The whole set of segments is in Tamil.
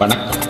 வணக்கம்.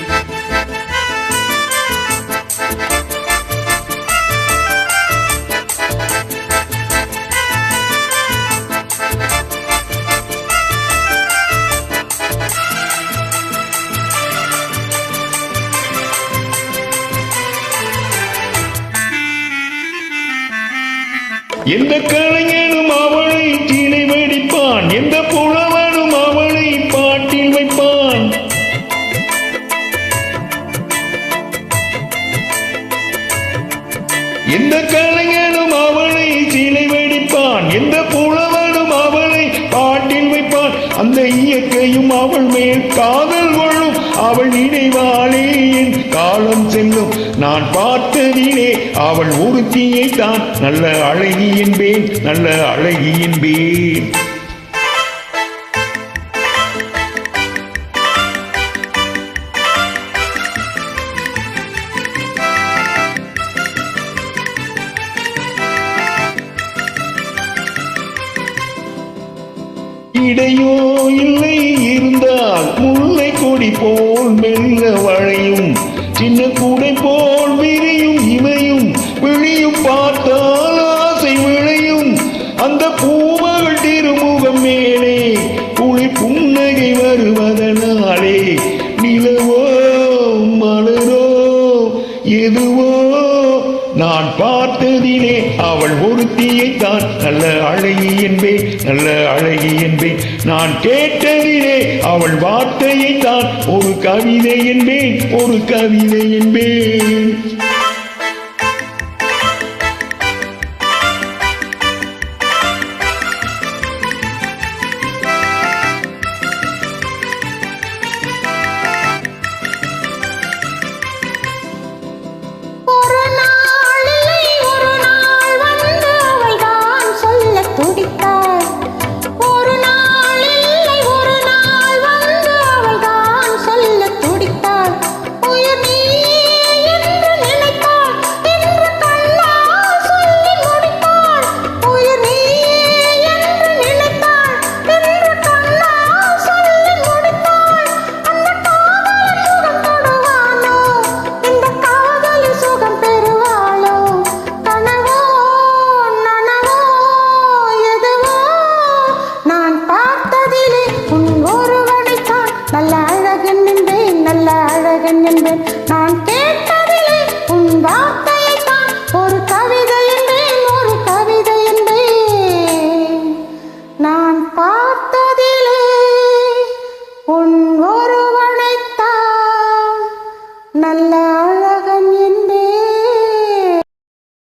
எந்த கலைஞனும் அவளை கீழே வெடிப்பான்? எந்த புலவனும் அவளை பாட்டில் வைப்பான்? எந்த கலைஞனும் அவளை சிலை வெடிப்பான்? எந்த புலவனும் அவளை பாட்டில் வைப்பான்? அந்த இயற்கையும் அவள் மேல் காதல் கொள்ளும். அவள் நினைவாளே காலம் செல்லும். நான் பார்த்ததிலே அவள் ஒருத்தியை தான் நல்ல அழகி என்பேன் நல்ல அழகி என்பேன். இடையோ இல்லை இருந்தால் முல்லை கொடி போல் மெல்ல வளையும். சின்ன கூடை போல் விரியும் இமையும் விழியும் பார்த்தால் ஆசை விளையும். அந்த பூமகள் திருமுகம் மேலே குளி புன்னகை வருவதனாலே நான் பார்த்ததிலே அவள் ஒருத்தியை தான் நல்ல அழகி என்பேன் நல்ல அழகி என்பேன் நான் கேட்டதிலே அவள் வார்த்தையை தான் ஒரு கவிதை என்பேன் ஒரு கவிதை என்பேன். அழகன் நல்ல அழகன் என்பேன் நான் கேட்டதில்லை. உன் வார்த்தையை தான் ஒரு கவிதை என்பேன் ஒரு கவிதை என்பேன் நான் பார்த்ததிலே உன் ஒருவனைத்தான் நல்ல